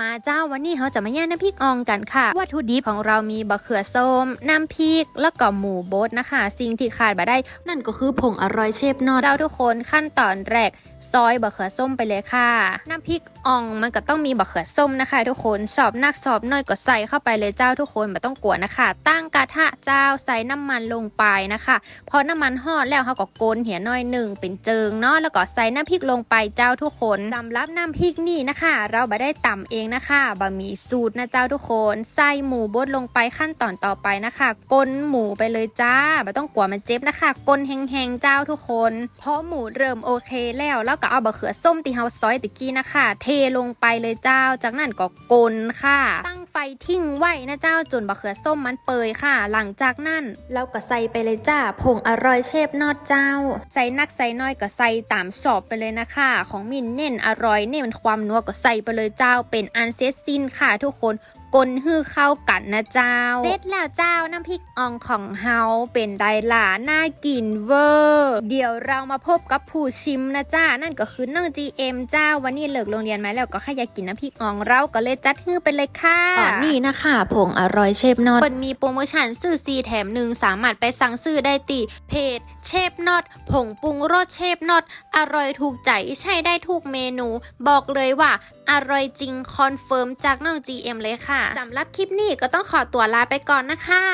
มาเจ้าวันนี้เขาจะมาแย่งน้ำพริกอ่องกันค่ะ วัตถุดิบของเรามีบะเขือส้ม น้ำพริก แล้วก็หมูบดนะคะ สิ่งที่ขาดบ่ได้ นั่นก็คือผงอร่อยเชฟนอตเจ้าทุกคนขั้นตอนแรก ซอยบะเขือส้มไปเลยค่ะ น้ำพริกอ่องมันก็ต้องมีบะเขือส้มนะคะ ทุกคนสอบนักสอบน้อยก็ใส่เข้าไปเลยเจ้าทุกคนไม่ต้องกลัวนะคะ ตั้งกระทะเจ้าใส่น้ำมันลงไปนะคะพอน้ำมันหอดแล้วเขาก็โกนเหี่ยน้อยหนึ่งเป็นเจิงเนาะแล้วก็ใส่น้ำพริกลงไปเจ้าทุกคนสำหรับน้ำพริกนี่นะคะ เราบ่ได้ตำเองนะคะบะหมี่สูตรนะเจ้าทุกคนใส่หมูบดลงไปขั้นตอนต่อไปนะคะกลนหมูไปเลยจ้าไม่ต้องกลัวมันเจ็บนะคะกลนแห้งๆเจ้าทุกคนพอหมูเริ่มโอเคแล้วแล้วก็เอาบะเขือส้มที่เฮาซอยตะกี้นะคะ เทลงไปเลยเจ้า จากนั้นก็กลนค่ะตั้ง ไฟทิ้งไว้นะเจ้าจนบะเขือส้มมันเปยค่ะ หลังจากนั้นเราก็ใส่ไปเลยจ้าผงอร่อยเชฟนอดเจ้า ใส่นักใส่น้อยก็ใส่ตามชอบไปเลยนะคะ ของมินเน้นอร่อยเน้นความนัวก็ใส่ไปเลยเจ้าเป็นอันเซตสิ้นค่ะทุกคน กลนฮื้อเข้ากันนะเจ้า เสร็จแล้วเจ้าน้ำพริกอ่องของเฮาเป็นไดหลาน่ากินเวอร์ เดี๋ยวเรามาพบกับผู้ชิมนะจ้า นั่นก็คือน้อง GM เจ้า วันนี้เลิกโรงเรียนมาแล้วก็แค่อยากกินน้ำพริกอ่องเราก็เลยจัดฮื้อไปเลยค่ะตอนนี้นะคะผงอร่อยเชฟนอตเปิดมีโปรโมชั่นซื้อซีแถมหนึ่งสามารถไปสั่งซื้อได้ตีเพจเชฟนอตผงปรุงรสเชฟนอตอร่อยถูกใจใช้ได้ทุกเมนู บอกเลยว่าอร่อยจริงคอนเฟิร์มจากน้อง GM เลยค่ะสำหรับคลิปนี้ก็ต้องขอตัวลาไปก่อนนะคะ